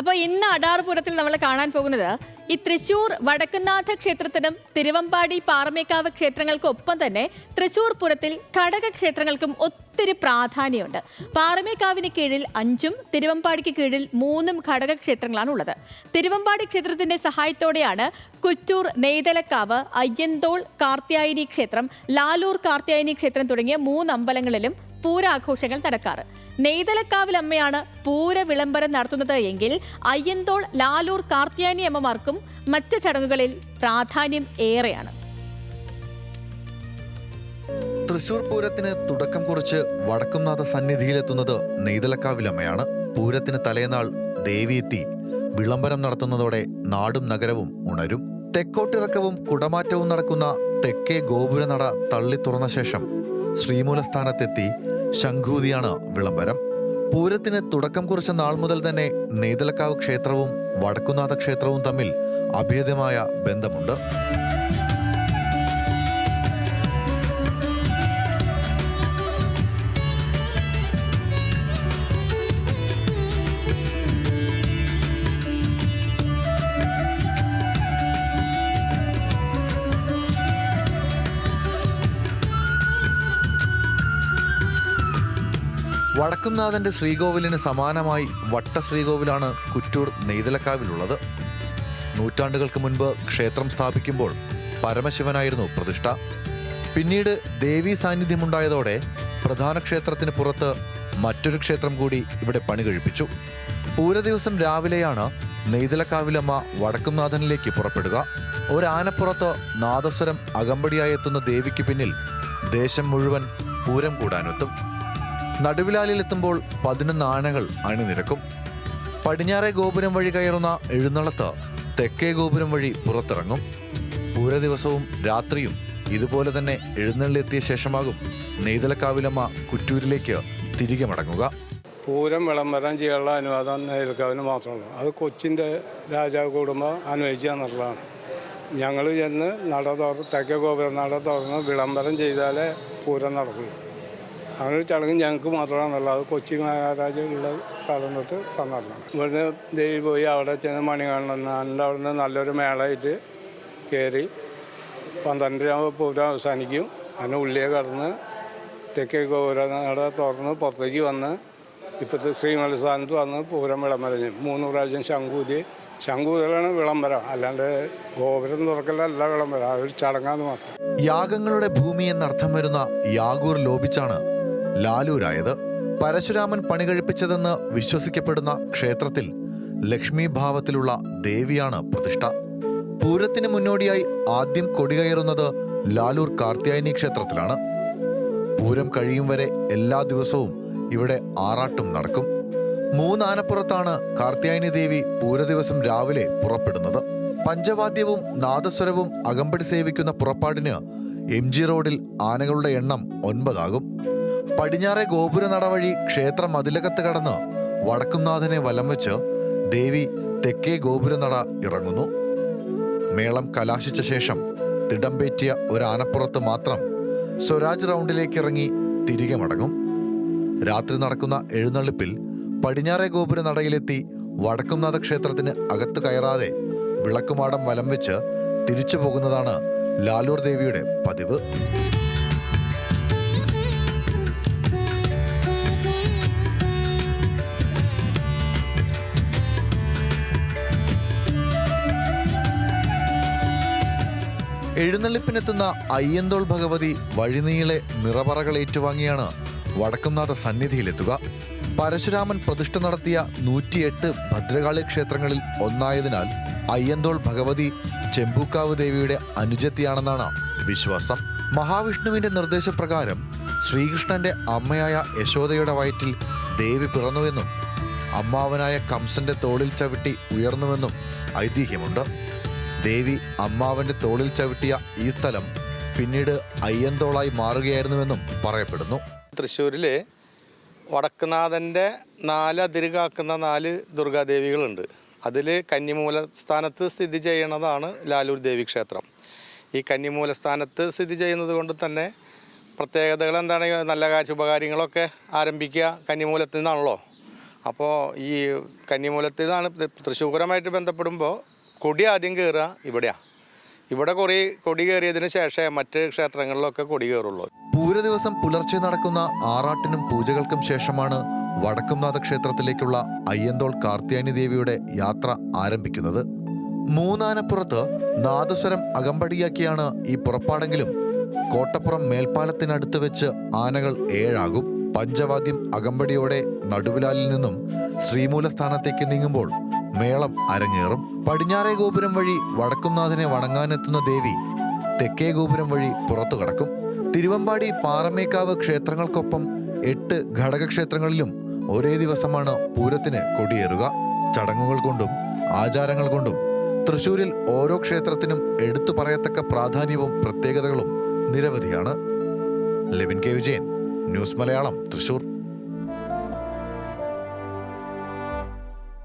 അപ്പോൾ ഇന്ന് അടാർപുരത്തിൽ നമ്മൾ കാണാൻ പോകുന്നത് ഈ തൃശൂർ വടക്കുന്നാഥ ക്ഷേത്രത്തിനും തിരുവമ്പാടി പാറമേക്കാവ് ക്ഷേത്രങ്ങൾക്കും ഒപ്പം തന്നെ തൃശൂർ പുരത്തിൽ ഘടക ക്ഷേത്രങ്ങൾക്കും ഒത്തിരി പ്രാധാന്യമുണ്ട്. പാറമേക്കാവിന് കീഴിൽ അഞ്ചും തിരുവമ്പാടിക്ക് കീഴിൽ മൂന്നും ഘടക ക്ഷേത്രങ്ങളാണ് ഉള്ളത്. തിരുവമ്പാടി ക്ഷേത്രത്തിന്റെ സഹായത്തോടെയാണ് കുറ്റൂർ നെയ്തലക്കാവ് അയ്യന്തോൾ കാർത്യായനി ക്ഷേത്രം ലാലൂർ കാർത്യായനി ക്ഷേത്രം തുടങ്ങിയ മൂന്ന് അമ്പലങ്ങളിലും പൂരാഘോഷങ്ങൾ നടക്കാറ്. നെയ്തലക്കാവിലമ്മയാണ് പൂര വിളംബരം നടത്തുന്നത് എങ്കിൽ അയ്യന്തോൾ ലാലൂർ കാർത്യാനി അമ്മമാർക്കും മറ്റ് ചടങ്ങുകളിൽ പ്രാധാന്യം ഏറെയാണ്. തൃശൂർ പൂരത്തിന് തുടക്കം കുറിച്ച് വടക്കുംനാഥ സന്നിധിയിലെത്തുന്നത് നെയ്തലക്കാവിലമ്മയാണ് പൂരത്തിന് തലേനാൾ ദേവിയെത്തി വിളംബരം നടത്തുന്നതോടെ നാടും നഗരവും ഉണരും. തെക്കോട്ടിറക്കവും കുടമാറ്റവും നടക്കുന്ന തെക്കേ ഗോപുരനട തള്ളി തുറന്ന ശേഷം ശ്രീമൂലസ്ഥാനത്തെത്തി ശംഖൂതിയാണ് വിളംബരം. പൂരത്തിന് തുടക്കം കുറിച്ച നാൾ മുതൽ തന്നെ നെയ്തലക്കാവ് ക്ഷേത്രവും വടക്കുനാഥ ക്ഷേത്രവും തമ്മിൽ അഭേദ്യമായ ബന്ധമുണ്ട്. വടക്കുംനാഥന്റെ ശ്രീകോവിലിന് സമാനമായി വട്ട ശ്രീകോവിലാണ് കുറ്റൂർ നെയ്തലക്കാവിലുള്ളത്. നൂറ്റാണ്ടുകൾക്ക് മുൻപ് ക്ഷേത്രം സ്ഥാപിക്കുമ്പോൾ പരമശിവനായിരുന്നു പ്രതിഷ്ഠ. പിന്നീട് ദേവീ സാന്നിധ്യമുണ്ടായതോടെ പ്രധാന ക്ഷേത്രത്തിന് പുറത്ത് മറ്റൊരു ക്ഷേത്രം കൂടി ഇവിടെ പണി കഴിപ്പിച്ചു. പൂരദിവസം രാവിലെയാണ് നെയ്തലക്കാവിലമ്മ വടക്കുംനാഥനിലേക്ക് പുറപ്പെടുക. ഒരാനപ്പുറത്ത് നാദസ്വരം അകമ്പടിയായി എത്തുന്ന ദേവിക്ക് പിന്നിൽ ദേശം മുഴുവൻ പൂരം കൂടാനെത്തും. നടുവിലാലിലെത്തുമ്പോൾ പതിനൊന്ന് ആനകൾ അണിനിരക്കും പടിഞ്ഞാറേ ഗോപുരം വഴി കയറുന്ന എഴുന്നള്ളത്ത് തെക്കേ ഗോപുരം വഴി പുറത്തിറങ്ങും. പൂര ദിവസവും രാത്രിയും ഇതുപോലെ തന്നെ എഴുന്നള്ളിയെത്തിയ ശേഷമാകും നെയ്തലക്കാവിലമ്മ കുറ്റൂരിലേക്ക് തിരികെ മടങ്ങുക. പൂരം വിളംബരം ചെയ്യാനുള്ള അനുവാദം നെയ്തലക്കാവിന് മാത്രമുള്ളൂ. അത് കൊച്ചിന്റെ രാജാവ് കൂടുമ്പോൾ അനുവദിക്കുക ഞങ്ങൾ ചെന്ന് നട തുറന്ന് തെക്കേ ഗോപുരം നട തുറന്ന് വിളംബരം ചെയ്താലേ പൂരം നടക്കുള്ളൂ അങ്ങനെ ഒരു ചടങ്ങ് ഞങ്ങൾക്ക് മാത്രമാണുള്ളത്. കൊച്ചി മഹാരാജയുള്ള സ്ഥലം തൊട്ട് സന്ദർഭം. ഇവിടുന്ന് ദേവി പോയി അവിടെ ചെന്ന് മണി കാണണം. എന്റെ അവിടുന്ന് നല്ലൊരു മേളയിട്ട് കയറി പന്ത്രണ്ടരാകുമ്പോൾ പൂരം അവസാനിക്കും. അതിന് ഉള്ളിയെ കടന്ന് തെക്കേ ഗോപുരം നട തുറന്ന് പുറത്തേക്ക് വന്ന് ഇപ്പോഴത്തെ ശ്രീമലസ്ഥാനത്ത് വന്ന് പൂരം വിളംബരം മൂന്ന് പ്രാവശ്യം ശംഖൂതി ശംഖൂതിലാണ് വിളംബരം. അല്ലാണ്ട് ഗോപുരം തുറക്കലല്ല വിളംബരം. അതൊരു ചടങ്ങാന്ന് മാത്രം. യാഗങ്ങളുടെ ഭൂമി എന്നർത്ഥം വരുന്ന യാഗൂർ ലോപിച്ചാണ് ലാലൂരായത് പരശുരാമൻ പണി കഴിപ്പിച്ചതെന്ന് വിശ്വസിക്കപ്പെടുന്ന ക്ഷേത്രത്തിൽ ലക്ഷ്മി ഭാവത്തിലുള്ള ദേവിയാണ് പ്രതിഷ്ഠ. പൂരത്തിന് മുന്നോടിയായി ആദ്യം കൊടികയറുന്നത് ലാലൂർ കാർത്യായനി ക്ഷേത്രത്തിലാണ്. പൂരം കഴിയും വരെ എല്ലാ ദിവസവും ഇവിടെ ആറാട്ടും നടക്കും. മൂന്നാനപ്പുറത്താണ് കാർത്യായനി ദേവി പൂരദിവസം രാവിലെ പുറപ്പെടുന്നത്. പഞ്ചവാദ്യവും നാദസ്വരവും അകമ്പടി സേവിക്കുന്ന പുറപ്പാടിന് എം ജി റോഡിൽ ആനകളുടെ എണ്ണം ഒൻപതാകും. പടിഞ്ഞാറെ ഗോപുര നടവഴി ക്ഷേത്ര മതിലകത്ത് കടന്ന് വടക്കുംനാഥനെ വലം വെച്ച് ദേവി തെക്കേ ഗോപുര നട ഇറങ്ങുന്നു. മേളം കലാശിച്ച ശേഷം തിടമ്പേറ്റിയ ഒരു ആനപ്പുറത്ത് മാത്രം സ്വരാജ് റൗണ്ടിലേക്ക് ഇറങ്ങി തിരികെ മടങ്ങും. രാത്രി നടക്കുന്ന എഴുന്നള്ളിപ്പിൽ പടിഞ്ഞാറെ ഗോപുര നടയിലെത്തി വടക്കുംനാഥ ക്ഷേത്രത്തിന് അകത്ത് കയറാതെ വിളക്കുമാടം വലം വെച്ച് തിരിച്ചു പോകുന്നതാണ് ലാലൂർ ദേവിയുടെ പതിവ്. എഴുന്നള്ളിപ്പിനെത്തുന്ന അയ്യന്തോൾ ഭഗവതി വഴിനീളെ നിറപറകൾ ഏറ്റുവാങ്ങിയാണ് വടക്കുംനാഥ സന്നിധിയിലെത്തുക. പരശുരാമൻ പ്രതിഷ്ഠ നടത്തിയ നൂറ്റിയെട്ട് ഭദ്രകാളി ക്ഷേത്രങ്ങളിൽ ഒന്നായതിനാൽ അയ്യന്തോൾ ഭഗവതി ചെമ്പൂക്കാവ് ദേവിയുടെ അനുജത്തിയാണെന്നാണ് വിശ്വാസം. മഹാവിഷ്ണുവിന്റെ നിർദ്ദേശപ്രകാരം ശ്രീകൃഷ്ണന്റെ അമ്മയായ യശോദയുടെ വയറ്റിൽ ദേവി പിറന്നുവെന്നും അമ്മാവനായ കംസന്റെ തോളിൽ ചവിട്ടി ഉയർന്നുവെന്നും ഐതിഹ്യമുണ്ട്. ദേവി അമ്മാവന്റെ തോളിൽ ചവിട്ടിയ ഈ സ്ഥലം പിന്നീട് അയ്യന്തോളായി മാറുകയായിരുന്നുവെന്നും പറയപ്പെടുന്നു. തൃശ്ശൂരിൽ വടക്കുനാഥന്റെ നാല് അതിരുകാക്കുന്ന നാല് ദുർഗാദേവികളുണ്ട്. അതിൽ കന്നിമൂലസ്ഥാനത്ത് സ്ഥിതി ചെയ്യുന്നതാണ് ലാലൂർ ദേവി ക്ഷേത്രം. ഈ കന്നിമൂലസ്ഥാനത്ത് സ്ഥിതി ചെയ്യുന്നത് കൊണ്ട് തന്നെ പ്രത്യേകതകൾ എന്താണ്? നല്ല കാര്യ ശുഭകാര്യങ്ങളൊക്കെ ആരംഭിക്കുക കന്നിമൂലത്തിൽ നിന്നാണല്ലോ. അപ്പോൾ ഈ കന്നിമൂലത്തിൽ നിന്നാണ് തൃശ്ശൂരമായിട്ട് ബന്ധപ്പെടുമ്പോൾ കൊടി ആദ്യം കയറുക ഇവിടെയാണ് ഇവിടെ കൊടി കൊടി കയറിയതിന് ശേഷമേ മറ്റ് ക്ഷേത്രങ്ങളിലൊക്കെ കൊടി കയറുള്ളൂ പൂര ദിവസം പുലർച്ചെ നടക്കുന്ന ആറാട്ടിനും പൂജകൾക്കും ശേഷമാണ് വടക്കുംനാഥ ക്ഷേത്രത്തിലേക്കുള്ള അയ്യന്തോൾ കാർത്യാനി ദേവിയുടെ യാത്ര ആരംഭിക്കുന്നത്. മൂന്നാനപ്പുറത്ത് നാദസ്വരം അകമ്പടിയാക്കിയാണ് ഈ പുറപ്പാടെങ്കിലും. കോട്ടപ്പുറം മേൽപ്പാലത്തിനടുത്ത് വെച്ച് ആനകൾ ഏഴാകും. പഞ്ചവാദ്യം അകമ്പടിയോടെ നടുവിലാലിൽ നിന്നും ശ്രീമൂലസ്ഥാനത്തേക്ക് നീങ്ങുമ്പോൾ മേളം അരങ്ങേറും. പടിഞ്ഞാറേ ഗോപുരം വഴി വടക്കുംനാഥനെ വണങ്ങാനെത്തുന്ന ദേവി തെക്കേ ഗോപുരം വഴി പുറത്തു കടക്കും. തിരുവമ്പാടി പാറമേക്കാവ് ക്ഷേത്രങ്ങൾക്കൊപ്പം എട്ട് ഘടകക്ഷേത്രങ്ങളിലും ഒരേ ദിവസമാണ് പൂരത്തിന് കൊടിയേറുക. ചടങ്ങുകൾ കൊണ്ടും ആചാരങ്ങൾ കൊണ്ടും തൃശൂരിൽ ഓരോ ക്ഷേത്രത്തിനും എടുത്തു പറയത്തക്ക പ്രാധാന്യവും പ്രത്യേകതകളും നിരവധിയാണ്. ലെവിൻ കെ. വിജയൻ ന്യൂസ് മലയാളം തൃശൂർ.